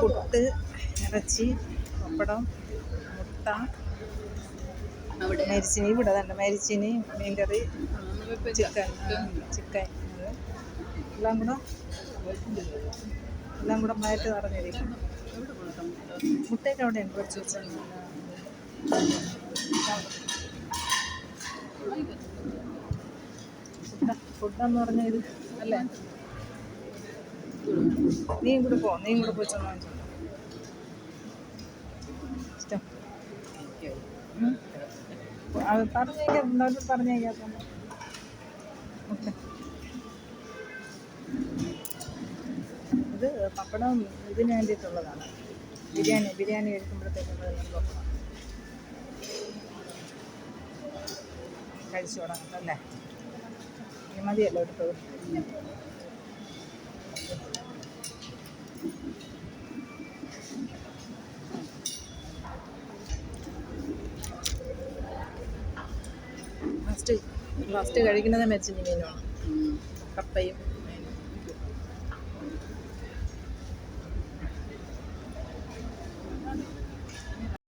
പുട്ട് ഇറച്ചി പപ്പടം മുട്ട മരിച്ചിനി ഇവിടെ തന്നെ. മരിച്ചിനി മീൻകറി ചിക്കൻ ചിക്കൻ. എല്ലാം കൂടെ എല്ലാം കൂടെ മയറ്റ് നിറഞ്ഞിരിക്കും മുട്ടയൊക്കെ അവിടെ ഉണ്ട് കുറച്ച് വെച്ചാൽ ഫുഡെന്ന് പറഞ്ഞ ഇത് അല്ലേ? നീ കൂടെ പോ നീ കൂടെ പോയി ചെന്ന് വാങ്ങിച്ചോ അത് പറഞ്ഞേക്കാത്ത പറഞ്ഞേക്കാത്ത ഇത് പപ്പടം ഇതിന് വേണ്ടിയിട്ടുള്ളതാണ്. ബിരിയാണി ബിരിയാണി കഴിക്കുമ്പോഴത്തേക്കും പപ്പടം. കഴിച്ചു തുടങ്ങും അല്ലേ? മതിയല്ലോ എടുത്തത്. ഫസ്റ്റ് ഫസ്റ്റ് കഴിക്കുന്നത് മെച്ചിന് മീനുമാണ് കപ്പയും.